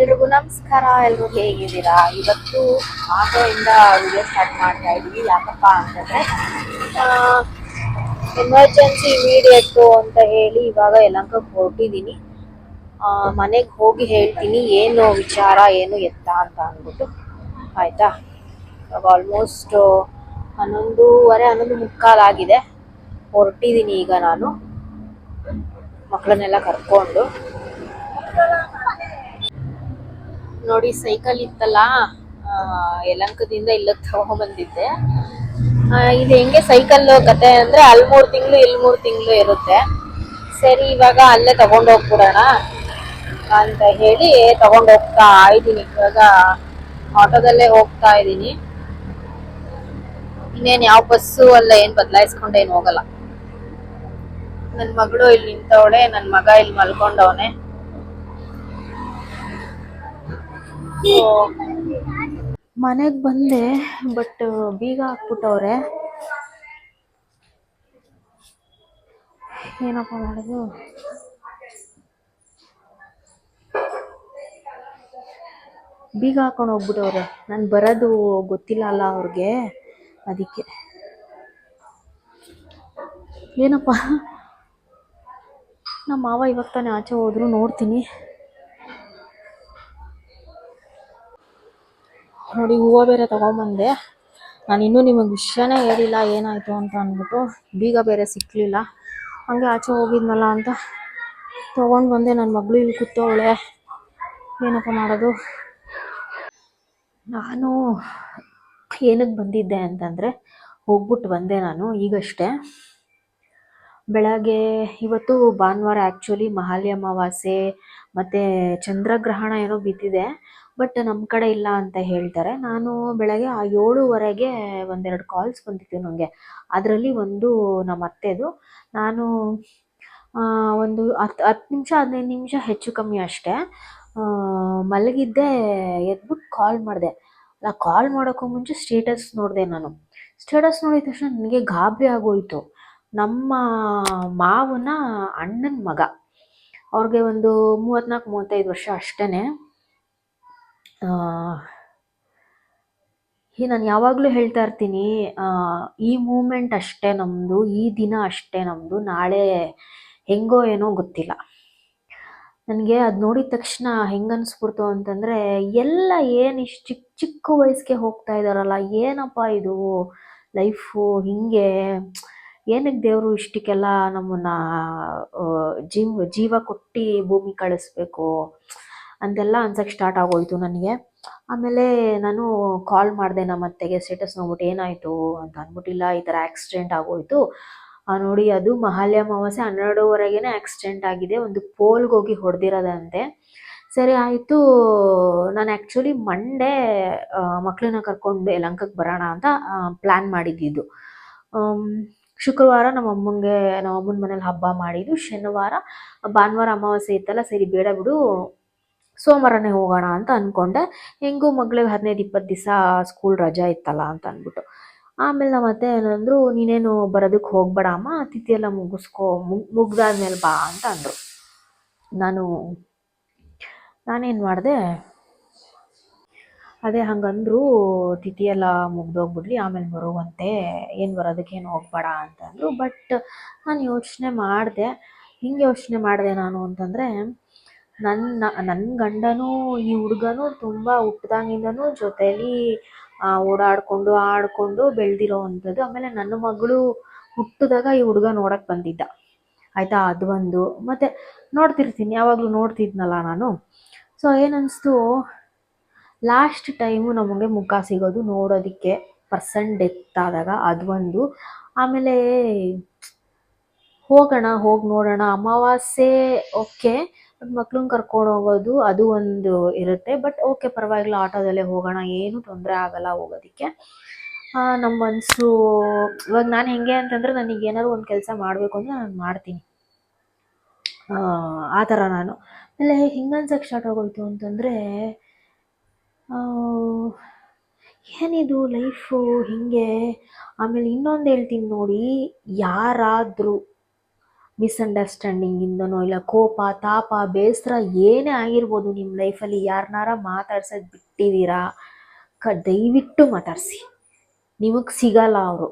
ಎಲ್ರಿಗೂ ನಮಸ್ಕಾರ, ಎಲ್ರು ಹೇಗಿದ್ದೀರಾ? ಇವತ್ತು ಆಟೋಯಿಂದ ವಿಡಿಯೋ ಸ್ಟಾರ್ಟ್ ಮಾಡ್ತಾ ಇದ್ದೀವಿ. ಯಾಕಪ್ಪ ಅಂತಂದ್ರೆ ಎಮರ್ಜೆನ್ಸಿ ಇಮಿಡಿಯೇಟು ಅಂತ ಹೇಳಿ ಇವಾಗ ಯಲಹಂಕಕ್ಕೆ ಹೊರಟಿದ್ದೀನಿ. ಮನೆಗೆ ಹೋಗಿ ಹೇಳ್ತೀನಿ. ಏನು ವಿಚಾರ, ಏನು ಎತ್ತ ಅಂತ ಅಂದ್ಬಿಟ್ಟು. ಆಯ್ತಾ? ಇವಾಗ ಆಲ್ಮೋಸ್ಟ್ ಹನ್ನೊಂದೂವರೆ, ಹನ್ನೊಂದು ಮುಕ್ಕಾಲಾಗಿದೆ ಹೊರಟಿದ್ದೀನಿ ಈಗ ನಾನು. ಮಕ್ಕಳನ್ನೆಲ್ಲ ಕರ್ಕೊಂಡು. ನೋಡಿ ಸೈಕಲ್ ಇತ್ತಲ್ಲ ಯಲಂಕದಿಂದ ಇಲ್ಲ ತಗೊಂಬಂದಿದ್ದೆ. ಇದು ಹೆಂಗೆ ಸೈಕಲ್ ಕತೆ ಅಂದ್ರೆ ಅಲ್ಲಿ ಮೂರು ತಿಂಗಳು ಇಲ್ಲಿ ಮೂರು ತಿಂಗಳು ಇರುತ್ತೆ. ಸರಿ, ಇವಾಗ ಅಲ್ಲೇ ತಗೊಂಡು ಹೋಗ್ಬಿಡೋಣ ಅಂತ ಹೇಳಿ ತಗೊಂಡು ಹೋಗ್ತಾ ಇದ್ದೀನಿ. ಇವಾಗ ಆಟೋದಲ್ಲೇ ಹೋಗ್ತಾ ಇದ್ದೀನಿ. ಇನ್ನೇನು ಯಾವ ಬಸ್ಸು ಅಲ್ಲ, ಏನು ಬದಲಾಯಿಸ್ಕೊಂಡೇನು ಹೋಗಲ್ಲ. ನನ್ನ ಮಗಳು ಇಲ್ಲಿ ನಿಂತವಳೆ ನನ್ನ ಮಗ ಇಲ್ಲಿ ಮಲ್ಕೊಂಡವನೆ. ಮನೆಗ್ ಬಂದೆ ಬಟ್ ಬೀಗ ಹಾಕ್ಬಿಟ್ಟವ್ರೆ. ಏನಪ್ಪ ಮಾಡೋದು? ಬೀಗ ಹಾಕೊಂಡು ಹೋಗ್ಬಿಟ್ಟವ್ರೆ. ನಾನು ಬರೋದು ಗೊತ್ತಿಲ್ಲ ಅಲ್ಲ ಅವ್ರಿಗೆ. ಅದಕ್ಕೆ. ಏನಪ್ಪ? ನಮ್ಮ ಮಾವ ಇವಾಗ ತಾನೇ ಆಚೆ ಹೋದ್ರು ನೋಡ್ತೀನಿ. ನೋಡಿ, ಹೂವು ಬೇರೆ ತಗೊಂಬಂದೆ. ನಾನು ಇನ್ನೂ ನಿಮಗೆ ವಿಷಯನೇ ಹೇಳಿಲ್ಲ ಏನಾಯಿತು ಅಂತ ಅಂದ್ಬಿಟ್ಟು, ಬೀಗ ಬೇರೆ ಸಿಕ್ಕಲಿಲ್ಲ ಹಂಗೆ ಆಚೆ ಹೋಗಿದ್ನಲ್ಲ ಅಂತ. ತೊಗೊಂಡು ಬಂದೆ ನನ್ನ ಮಗಳು ಇಲ್ಲಿ ಕೂತವಳೆ. ಏನಪ್ಪ ಮಾಡೋದು? ನಾನು ಏನಕ್ಕೆ ಬಂದಿದ್ದೆ ಅಂತಂದರೆ, ಹೋಗ್ಬಿಟ್ಟು ಬಂದೆ ನಾನು ಈಗಷ್ಟೇ. ಬೆಳಗ್ಗೆ, ಇವತ್ತು ಭಾನುವಾರ ಆ್ಯಕ್ಚುಲಿ ಮಹಾಲಿ ಅಮಾವಾಸ್ಯೆ, ಮತ್ತು ಚಂದ್ರಗ್ರಹಣ ಏನೋ ಬಿದ್ದಿದೆ. ಬಟ್ ನಮ್ಮ ಕಡೆ ಇಲ್ಲ ಅಂತ ಹೇಳ್ತಾರೆ. ನಾನು ಬೆಳಗ್ಗೆ ಆ ಏಳುವರೆಗೆ ಒಂದೆರಡು ಕಾಲ್ಸ್ ಬಂದಿತ್ತು ನನಗೆ ಅದರಲ್ಲಿ ಒಂದು ನಮ್ಮ ಅತ್ತೆದು. ನಾನು ಒಂದು ಹತ್ತು ಹತ್ತು ನಿಮಿಷ ಹದಿನೈದು ನಿಮಿಷ ಹೆಚ್ಚು ಕಮ್ಮಿ ಅಷ್ಟೇ. ಆ, ಮಲಗಿದ್ದೆ ಎದ್ಬಿಟ್ಟು ಕಾಲ್ ಮಾಡಿದೆ. ಅಲ್ಲ ಕಾಲ್ ಮಾಡೋಕ್ಕೂ ಮುಂಚೆ ಸ್ಟೇಟಸ್ ನೋಡಿದೆ ನಾನು. ಸ್ಟೇಟಸ್ ನೋಡಿದ ತಕ್ಷಣ ನನಗೆ ಗಾಬರಿ ಆಗೋಯ್ತು. ನಮ್ಮ ಮಾವನ ಅಣ್ಣನ ಮಗ. ಅವ್ರಿಗೆ ಒಂದು ಮೂವತ್ತ್ನಾಲ್ಕು ಮೂವತ್ತೈದು ವರ್ಷ ಅಷ್ಟೇ ಈ ನಾನು ಯಾವಾಗಲೂ ಹೇಳ್ತಾ ಇರ್ತೀನಿ ಈ ಮೂಮೆಂಟ್ ಅಷ್ಟೇ ನಮ್ಮದು ಈ ದಿನ ಅಷ್ಟೇ ನಮ್ಮದು ನಾಳೆ ಹೆಂಗೋ ಏನೋ ಗೊತ್ತಿಲ್ಲ. ನನಗೆ ಅದು ನೋಡಿದ ತಕ್ಷಣ ಹೆಂಗೆ ಅನಿಸ್ಬಿಡ್ತು ಅಂತಂದರೆ, ಎಲ್ಲ ಏನು ಇಷ್ಟು ಚಿಕ್ಕ ಚಿಕ್ಕ ವಯಸ್ಸಿಗೆ ಹೋಗ್ತಾ ಇದ್ದಾರಲ್ಲ ಏನಪ್ಪ ಇದು? ಲೈಫು ಹಿಂಗೆ ಏನಕ್ಕೆ ದೇವರು ಇಷ್ಟಕ್ಕೆಲ್ಲ ನಮ್ಮನ್ನ ಜೀವ ಜೀವ ಕೊಟ್ಟು ಭೂಮಿ ಕಳಿಸ್ಬೇಕು? ಅಂತೆಲ್ಲ ಅನ್ಸಕ್ಕೆ ಸ್ಟಾರ್ಟ್ ಆಗೋಯ್ತು ನನಗೆ. ಆಮೇಲೆ ನಾನು ಕಾಲ್ ಮಾಡಿದೆ ನಮ್ಮ ಅತ್ತೆಗೆ ಸ್ಟೇಟಸ್ ನೋಡ್ಬಿಟ್ಟು ಏನಾಯಿತು ಅಂತ ಅಂದ್ಬಿಟ್ಟಿಲ್ಲ ಈ ಥರ ಆಕ್ಸಿಡೆಂಟ್ ಆಗೋಯ್ತು. ನೋಡಿ, ಅದು ಮಹಾಲಯ ಅಮಾವಾಸ್ಯೆ ಹನ್ನೆರಡುವರೆಗೇನೆ ಆಕ್ಸಿಡೆಂಟ್ ಆಗಿದೆ. ಒಂದು ಪೋಲ್ಗೆ ಹೋಗಿ ಹೊಡೆದಿರೋದಂತೆ. ಸರಿ, ಆಯಿತು. ನಾನು ಆ್ಯಕ್ಚುಲಿ ಮಂಡೇ ಮಕ್ಕಳನ್ನ ಕರ್ಕೊಂಡು ಲಂಕಕ್ಕೆ ಬರೋಣ ಅಂತ ಪ್ಲ್ಯಾನ್ ಮಾಡಿದ್ದಿದ್ದು. ಶುಕ್ರವಾರ ನಮ್ಮ ಅಮ್ಮಂಗೆ, ನಮ್ಮ ಅಮ್ಮನ ಮನೇಲಿ ಹಬ್ಬ ಮಾಡಿದ್ದು. ಶನಿವಾರ, ಭಾನುವಾರ ಅಮಾವಾಸ್ಯೆ ಇತ್ತಲ್ಲ, ಸರಿ, ಬೇಡ ಬಿಡು. ಸೋಮವಾರನೇ ಹೋಗೋಣ ಅಂತ ಅಂದ್ಕೊಂಡೆ ಹೆಂಗೂ ಮಗಳಿಗೆ ಹದಿನೈದು ಇಪ್ಪತ್ತು ದಿವಸ ಸ್ಕೂಲ್ ರಜಾ ಇತ್ತಲ್ಲ ಅಂತ ಅಂದ್ಬಿಟ್ಟು ಆಮೇಲೆ ನಮ್ಮ ಅತ್ತೆ ಏನಂದ್ರು, ನೀನೇನು ಬರೋದಕ್ಕೆ ಹೋಗ್ಬೇಡ ಅಮ್ಮ ತಿಥಿ ಎಲ್ಲ ಮುಗಿಸ್ಕೊ, ಮುಗ್, ಮುಗ್ದಾದ್ಮೇಲೆ ಬಾ ಅಂತ ಅಂದರು. ನಾನು, ನಾನೇನು ಮಾಡಿದೆ, ಅದೇ ಹಂಗಂದ್ರು, ತಿಥಿ ಎಲ್ಲ ಮುಗ್ದೋಗ್ಬಿಡ್ಲಿ ಆಮೇಲೆ ಬರುವಂತೆ, ಏನು ಬರೋದಕ್ಕೇನು ಹೋಗ್ಬೇಡ ಅಂತಂದರು ಬಟ್ ನಾನು ಯೋಚನೆ ಮಾಡಿದೆ. ಹಿಂಗೆ ಯೋಚನೆ ಮಾಡಿದೆ ನಾನು ಅಂತಂದರೆ ನನ್ನ ನನ್ನ ಗಂಡನೂ, ಈ ಹುಡುಗನೂ ತುಂಬ ಹುಟ್ದಾಗಿಂದನೂ ಜೊತೆಯಲ್ಲಿ ಓಡಾಡಿಕೊಂಡು, ಆಡಿಕೊಂಡು ಬೆಳೆದಿರೋ ಅಂಥದ್ದು. ಆಮೇಲೆ ನನ್ನ ಮಗಳು ಹುಟ್ಟಿದಾಗ ಈ ಹುಡುಗ ನೋಡಕ್ಕೆ ಬಂದಿದ್ದ. ಆಯಿತಾ? ಅದು ಒಂದು. ಮತ್ತು ನೋಡ್ತಿರ್ತೀನಿ. ಯಾವಾಗಲೂ ನೋಡ್ತಿದ್ನಲ್ಲ ನಾನು. ಸೊ ಏನನ್ನಿಸ್ತು ಲಾಸ್ಟ್ ಟೈಮು ನಮಗೆ ಮುಖ ಸಿಗೋದು ನೋಡೋದಕ್ಕೆ ಪರ್ಸನ್ ಡೆತ್ ಆದಾಗ ಅದು ಒಂದು. ಆಮೇಲೆ ಹೋಗೋಣ, ಹೋಗಿ ನೋಡೋಣ. ಅಮಾವಾಸ್ಯೆ, ಓಕೆ. ಮಕ್ಳನ್ನ ಕರ್ಕೊಂಡು ಹೋಗೋದು ಅದು ಒಂದು ಇರುತ್ತೆ. ಬಟ್ ಓಕೆ ಪರವಾಗಿಲ್ಲ ಆಟೋದಲ್ಲೇ ಹೋಗೋಣ ಏನು ತೊಂದರೆ ಆಗಲ್ಲ ಹೋಗೋದಕ್ಕೆ. ನಮ್ಮ ಮನಸ್ಸು ಇವಾಗ ನಾನು ಹೆಂಗೆ ಅಂತಂದರೆ ನನಗೆ ಏನಾದ್ರು ಒಂದು ಕೆಲಸ ಮಾಡಬೇಕು ಅಂದರೆ ನಾನು ಮಾಡ್ತೀನಿ. ಆ, ಆ ಥರ ನಾನು. ಆಮೇಲೆ ಹಿಂಗನ್ಸಕ್ಕೆ ಸ್ಟಾರ್ಟ್ ಆಗೋಯ್ತು ಅಂತಂದರೆ ಏನಿದು ಲೈಫು ಹೀಗೆ? ಆಮೇಲೆ ಇನ್ನೊಂದು ಹೇಳ್ತೀನಿ ನೋಡಿ ಯಾರಾದರೂ ಮಿಸ್ಅಂಡರ್ಸ್ಟ್ಯಾಂಡಿಂಗಿಂದನೋ ಇಲ್ಲ, ಕೋಪ, ತಾಪ, ಬೇಸರ ಏನೇ ಆಗಿರ್ಬೋದು ನಿಮ್ಮ ಲೈಫಲ್ಲಿ ಯಾರನ್ನಾರ ಮಾತಾಡ್ಸೋದು ಬಿಟ್ಟಿದ್ದೀರಾ? ಕ, ದಯವಿಟ್ಟು ಮಾತಾಡಿಸಿ. ನಿಮಗೆ ಸಿಗಲ್ಲ ಅವರು.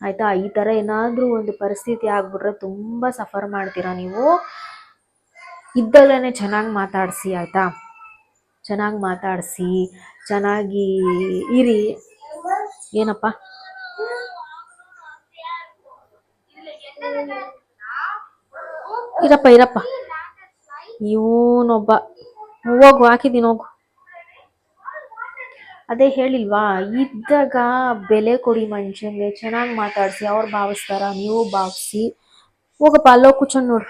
ಆಯಿತಾ? ಈ ಥರ ಏನಾದರೂ ಒಂದು ಪರಿಸ್ಥಿತಿ ಆಗ್ಬಿಟ್ರೆ ತುಂಬ ಸಫರ್ ಮಾಡ್ತೀರಾ ನೀವು? ಇದ್ದಲ್ಲೇ ಚೆನ್ನಾಗಿ ಮಾತಾಡಿಸಿ, ಆಯಿತಾ? ಚೆನ್ನಾಗಿ ಮಾತಾಡಿಸಿ, ಚೆನ್ನಾಗಿ ಇರಿ. ಏನಪ್ಪ? ಇರಪ್ಪ ಇರಪ್ಪ. ಇವನೊಬ್ಬ. ಹೋಗು, ಹಾಕಿದ್ದೀನಿ, ಹೋಗು. ಅದೇ ಹೇಳಿಲ್ವಾ, ಇದ್ದಾಗ ಬೆಲೆ ಕೊಡಿ ಮನುಷ್ಯಂಗೆ ಚೆನ್ನಾಗಿ ಮಾತಾಡಿಸಿ, ಅವ್ರು ಭಾವಿಸ್ತಾರ, ನೀವು ಭಾವಿಸಿ. ಹೋಗಪ್ಪ ಅಲ್ಲೋ ಕೂಚನ್ ನೋಡು.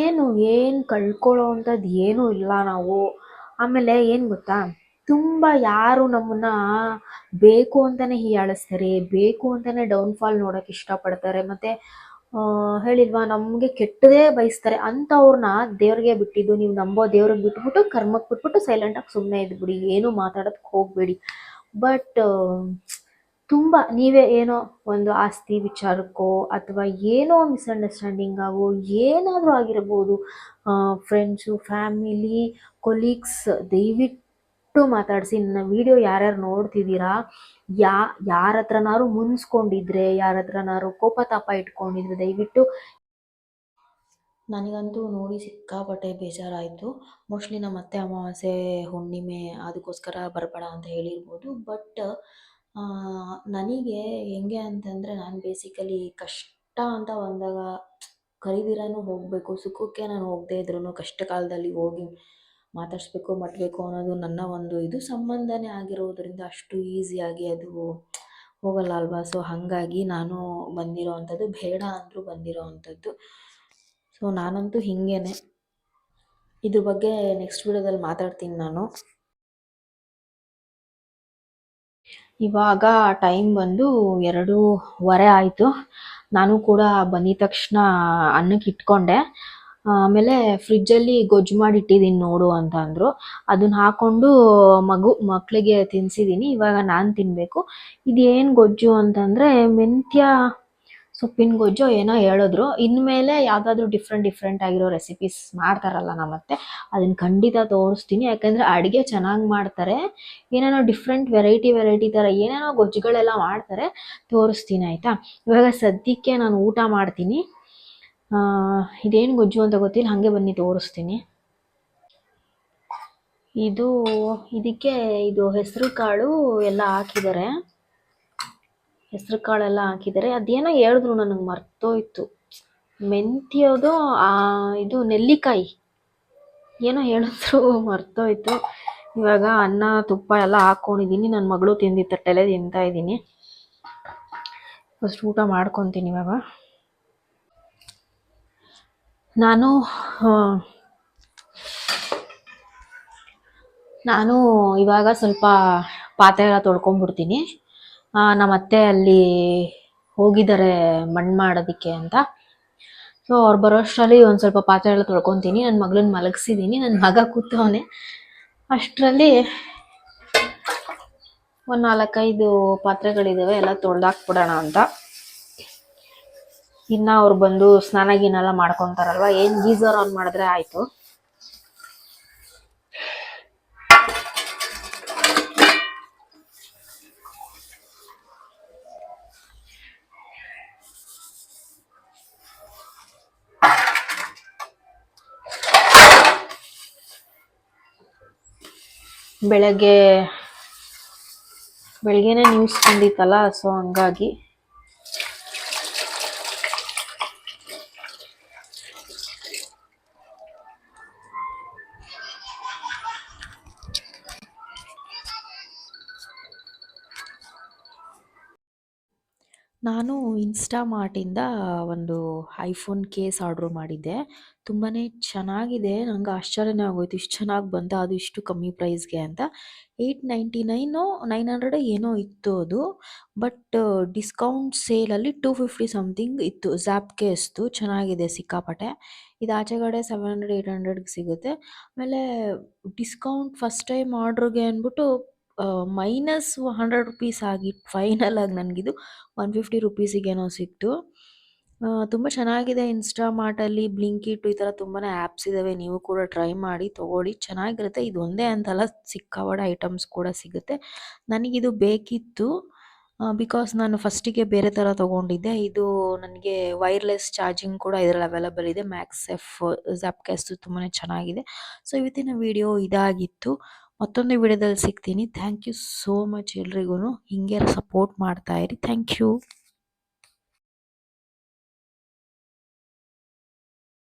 ಏನು ಏನು ಕಳ್ಕೊಳ್ಳೋ ಅಂಥದ್ದು ಏನೂ ಇಲ್ಲ ನಾವು. ಆಮೇಲೆ ಏನು ಗೊತ್ತಾ, ತುಂಬ ಯಾರು ನಮ್ಮನ್ನ ಬೇಕು ಅಂತಲೇ ಹೀಯಾಳಿಸ್ತಾರೆ, ಬೇಕು ಅಂತಲೇ ಡೌನ್ಫಾಲ್ ನೋಡೋಕೆ ಇಷ್ಟಪಡ್ತಾರೆ, ಮತ್ತು ಹೇಳಿಲ್ವಾ, ನಮಗೆ ಕೆಟ್ಟದೇ ಬಯಸ್ತಾರೆ. ಅಂಥವ್ರನ್ನ ದೇವ್ರಿಗೆ ಬಿಟ್ಟಿದ್ದು, ನೀವು ನಂಬೋ ದೇವ್ರಿಗೆ ಬಿಟ್ಬಿಟ್ಟು, ಕರ್ಮಕ್ಕೆ ಬಿಟ್ಬಿಟ್ಟು ಸೈಲೆಂಟಾಗಿ ಸುಮ್ಮನೆ ಇದ್ಬಿಡಿ ಏನು ಮಾತಾಡೋದಕ್ಕೆ ಹೋಗಬೇಡಿ. ಬಟ್ ತುಂಬಾ ನೀವೇ ಏನೋ ಒಂದು ಆಸ್ತಿ ವಿಚಾರಕ್ಕೋ, ಅಥವಾ ಏನೋ ಮಿಸ್ಅಂಡರ್ಸ್ಟ್ಯಾಂಡಿಂಗ್ ಆಗೋ, ಏನಾದರೂ ಆಗಿರ್ಬೋದು ಫ್ರೆಂಡ್ಸು ಫ್ಯಾಮಿಲಿ ಕೊಲೀಗ್ಸ್ ದಯವಿಟ್ಟು ಮಾತಾಡಿಸಿ, ನನ್ನ ವಿಡಿಯೋ ಯಾರ್ಯಾರು ನೋಡ್ತಿದ್ದೀರಾ ಯಾ ಯಾರ ಹತ್ರನಾರು ಮುನ್ಸ್ಕೊಂಡಿದ್ರೆ ಯಾರ ಹತ್ರನಾರು ಕೋಪ ತಾಪ ಇಟ್ಕೊಂಡಿದ್ರೆ ದಯವಿಟ್ಟು ನನಗಂತೂ ನೋಡಿ ಸಿಕ್ಕಾಪಟ್ಟೆ ಬೇಜಾರಾಯಿತು. ಮೋಸ್ಟ್ಲಿ ನಮ್ಮ ಅತ್ತೆ ಅಮಾವಾಸ್ಯೆ ಹುಣ್ಣಿಮೆ ಅದಕ್ಕೋಸ್ಕರ ಬರಬೇಡ ಅಂತ ಹೇಳಿರ್ಬೋದು. ಬಟ್ ನನಗೆ ಹೆಂಗೆ ಅಂತಂದರೆ ನಾನು ಬೇಸಿಕಲಿ ಕಷ್ಟ ಅಂತ ಬಂದಾಗ, ಕರೀದಿರನೂ ಹೋಗಬೇಕು, ಸುಖಕ್ಕೆ ನಾನು ಹೋಗದೇ ಇದ್ರೂ ಕಷ್ಟ ಕಾಲದಲ್ಲಿ ಹೋಗಿ ಮಾತಾಡಿಸ್ಬೇಕು ಮಟ್ಟಬೇಕು ಅನ್ನೋದು ನನ್ನ ಒಂದು ಇದು. ಸಂಬಂಧನೇ ಆಗಿರೋದ್ರಿಂದ ಅಷ್ಟು ಈಸಿಯಾಗಿ ಅದು ಹೋಗಲ್ಲ ಅಲ್ವಾ? ಸೊ ಹಾಗಾಗಿ ನಾನು ಬಂದಿರೋ ಅಂಥದ್ದು, ಬೇಡ ಅಂದರೂ ಬಂದಿರೋ ಅಂಥದ್ದು. ಸೊ ನಾನಂತೂ ಹೀಗೇನೆ. ಇದ್ರ ಬಗ್ಗೆ ನೆಕ್ಸ್ಟ್ ವಿಡಿಯೋದಲ್ಲಿ ಮಾತಾಡ್ತೀನಿ ನಾನು. ಇವಾಗ ಟೈಮ್ ಬಂದು ಎರಡೂವರೆ ಆಯಿತು. ನಾನು ಕೂಡ ಬಂದಿದ ತಕ್ಷಣ ಅನ್ನಕ್ಕೆ ಇಟ್ಕೊಂಡೆ. ಆಮೇಲೆ ಫ್ರಿಜ್ಜಲ್ಲಿ ಗೊಜ್ಜು ಮಾಡಿ ಇಟ್ಟಿದ್ದೀನಿ ನೋಡು ಅಂತ ಅಂದರು. ಅದನ್ನ ಹಾಕ್ಕೊಂಡು ಮಗು ಮಕ್ಕಳಿಗೆ ತಿನ್ಸಿದೀನಿ, ಇವಾಗ ನಾನು ತಿನ್ನಬೇಕು ಇದೇನು ಗೊಜ್ಜು ಅಂತಂದರೆ ಮೆಂತ್ಯ ಸೊಪ್ಪಿನ ಗೊಜ್ಜು ಏನೋ ಹೇಳಿದ್ರು. ಇನ್ಮೇಲೆ ಯಾವುದಾದ್ರೂ ಡಿಫ್ರೆಂಟ್ ಡಿಫ್ರೆಂಟ್ ಆಗಿರೋ ರೆಸಿಪೀಸ್ ಮಾಡ್ತಾರಲ್ಲ ನಮ್ಮತ್ತೆ ಅದನ್ನು ಖಂಡಿತ ತೋರಿಸ್ತೀನಿ. ಯಾಕಂದರೆ ಅಡುಗೆ ಚೆನ್ನಾಗಿ ಮಾಡ್ತಾರೆ. ಏನೇನೋ ಡಿಫ್ರೆಂಟ್ ವೆರೈಟಿ ವೆರೈಟಿ ಥರ ಏನೇನೋ ಗೊಜ್ಜುಗಳೆಲ್ಲ ಮಾಡ್ತಾರೆ. ತೋರಿಸ್ತೀನಿ, ಆಯಿತಾ? ಇವಾಗ ಸದ್ಯಕ್ಕೆ ನಾನು ಊಟ ಮಾಡ್ತೀನಿ. ಇದೇನು ಗೊಜ್ಜು ಅಂತ ಗೊತ್ತಿಲ್ಲ, ಹಾಗೆ ಬನ್ನಿ ತೋರಿಸ್ತೀನಿ. ಇದು, ಇದಕ್ಕೆ ಇದು ಹೆಸರು ಕಾಳು ಎಲ್ಲ ಹಾಕಿದ್ದಾರೆ. ಹೆಸರು ಕಾಳೆಲ್ಲ ಹಾಕಿದ್ದಾರೆ. ಅದೇನೋ ಹೇಳಿದ್ರು ನನಗೆ ಮರ್ತೋಯ್ತು. ಮೆಂತ್ಯೋದು ಇದು ನೆಲ್ಲಿಕಾಯಿ. ಏನೋ ಹೇಳಿದ್ರು ಮರ್ತೋಯ್ತು. ಇವಾಗ ಅನ್ನ, ತುಪ್ಪ ಎಲ್ಲ ಹಾಕ್ಕೊಂಡಿದ್ದೀನಿ ನನ್ನ ಮಗಳು ತಿಂದಿದ್ದ ತಟ್ಟೆಲೆ ತಿಂತಾ ಇದ್ದೀನಿ. ಫಸ್ಟ್ ಊಟ ಮಾಡ್ಕೊತೀನಿ ಇವಾಗ. ನಾನು ನಾನು ಇವಾಗ ಸ್ವಲ್ಪ ಪಾತ್ರೆ ಎಲ್ಲ ತೊಳ್ಕೊಂಡ್ಬಿಡ್ತೀನಿ. ನಮ್ಮ ಅತ್ತೆ ಅಲ್ಲಿ ಹೋಗಿದ್ದಾರೆ ಮಣ್ಣು ಮಾಡೋದಕ್ಕೆ ಅಂತ. ಸೊ ಅವ್ರು ಬರೋ ಅಷ್ಟರಲ್ಲಿ ಒಂದು ಸ್ವಲ್ಪ ಪಾತ್ರೆ ಎಲ್ಲ ತೊಳ್ಕೊತೀನಿ. ನನ್ನ ಮಗಳನ್ನ ಮಲಗಿಸಿದ್ದೀನಿ ನನ್ನ ಮಗ ಕೂತವನೆ. ಅಷ್ಟರಲ್ಲಿ ಒಂದು ನಾಲ್ಕೈದು ಪಾತ್ರೆಗಳಿದ್ದಾವೆ ಎಲ್ಲ ತೊಳೆದಾಕ್ಬಿಡೋಣ ಅಂತ. ಇನ್ನ ಅವ್ರು ಬಂದು ಸ್ನಾನ ಗೀನ ಎಲ್ಲ ಮಾಡ್ಕೊಂತಾರಲ್ವಾ? ಏನ್ ಗೀಸರ್ ಆನ್ ಮಾಡಿದ್ರೆ ಆಯ್ತು? ಬೆಳಗ್ಗೆ, ಬೆಳಗ್ಗೆನೆ ನ್ಯೂಸ್ ಬಂದಿತ್ತಲ್ಲ ಸೊ ಹಂಗಾಗಿ ನಾನು ಇನ್ಸ್ಟಾ ಮಾರ್ಟಿಂದ ಒಂದು ಐಫೋನ್ ಕೇಸ್ ಆರ್ಡ್ರ್ ಮಾಡಿದ್ದೆ. ತುಂಬಾ ಚೆನ್ನಾಗಿದೆ. ನಂಗೆ ಆಶ್ಚರ್ಯನೇ ಆಗೋಯ್ತು. ಇಷ್ಟು ಚೆನ್ನಾಗಿ ಬಂತ ಅದು ಇಷ್ಟು ಕಮ್ಮಿ ಪ್ರೈಸ್ಗೆ ಅಂತ. Eight ninety nine nine hundred ಏನೋ ಇತ್ತು ಅದು. ಬಟ್ ಡಿಸ್ಕೌಂಟ್ ಸೇಲಲ್ಲಿ ಟೂ ಫಿಫ್ಟಿ ಸಮಥಿಂಗ್ ಇತ್ತು. ಝ್ಯಾಪ್ ಕೇಸ್ದು ಚೆನ್ನಾಗಿದೆ ಸಿಕ್ಕಾಪಟ್ಟೆ. ಇದು ಆಚೆಗಡೆ ಸೆವೆನ್ ಹಂಡ್ರೆಡ್ ಏಯ್ಟ್ ಹಂಡ್ರೆಡ್ಗೆ ಸಿಗುತ್ತೆ. ಆಮೇಲೆ ಡಿಸ್ಕೌಂಟ್ ಫಸ್ಟ್ ಟೈಮ್ ಆರ್ಡ್ರಿಗೆ ಅಂದ್ಬಿಟ್ಟು ಮೈನಸ್ ಹಂಡ್ರೆಡ್ ರುಪೀಸ್ ಆಗಿ ಫೈನಲ್ ಆಗಿ ನನಗಿದು ಒನ್ ಫಿಫ್ಟಿ ರುಪೀಸಿಗೇನೋ ಸಿಕ್ತು. ಆ, ತುಂಬ ಚೆನ್ನಾಗಿದೆ ಇನ್ಸ್ಟಾಮಾರ್ಟಲ್ಲಿ ಬ್ಲಿಂಕಿಟ್ಟು ಈ ಥರ ತುಂಬಾ ಆ್ಯಪ್ಸ್ ಇದ್ದಾವೆ ನೀವು ಕೂಡ ಟ್ರೈ ಮಾಡಿ ತೊಗೊಳ್ಳಿ. ಚೆನ್ನಾಗಿರುತ್ತೆ. ಇದು ಒಂದೇ ಅಂತಲ್ಲ ಸಿಕ್ಕಾವಡ ಐಟಮ್ಸ್ ಕೂಡ ಸಿಗುತ್ತೆ. ನನಗಿದು ಬೇಕಿತ್ತು. ಬಿಕಾಸ್ ನಾನು ಫಸ್ಟಿಗೆ ಬೇರೆ ಥರ ತೊಗೊಂಡಿದ್ದೆ. ಇದು ನನಗೆ ವೈರ್ಲೆಸ್ ಚಾರ್ಜಿಂಗ್ ಕೂಡ ಇದರಲ್ಲಿ ಅವೈಲಬಲ್ ಇದೆ. ಮ್ಯಾಕ್ಸ್ ಎಫ್ ಝ್ಯಾಪ್ಕ್ಯಾಸ್ದು ತುಂಬಾ ಚೆನ್ನಾಗಿದೆ. ಸೊ ಇವತ್ತಿನ ವಿಡಿಯೋ ಇದಾಗಿತ್ತು. ಮತ್ತೊಂದು ವಿಡಿಯೋದಲ್ಲಿ ಸಿಗ್ತೀನಿ. ಥ್ಯಾಂಕ್ ಯು ಸೋ ಮಚ್ ಎಲ್ರಿಗೂ ಹಿಂಗೆ ಸಪೋರ್ಟ್ ಇರಿ. Thank you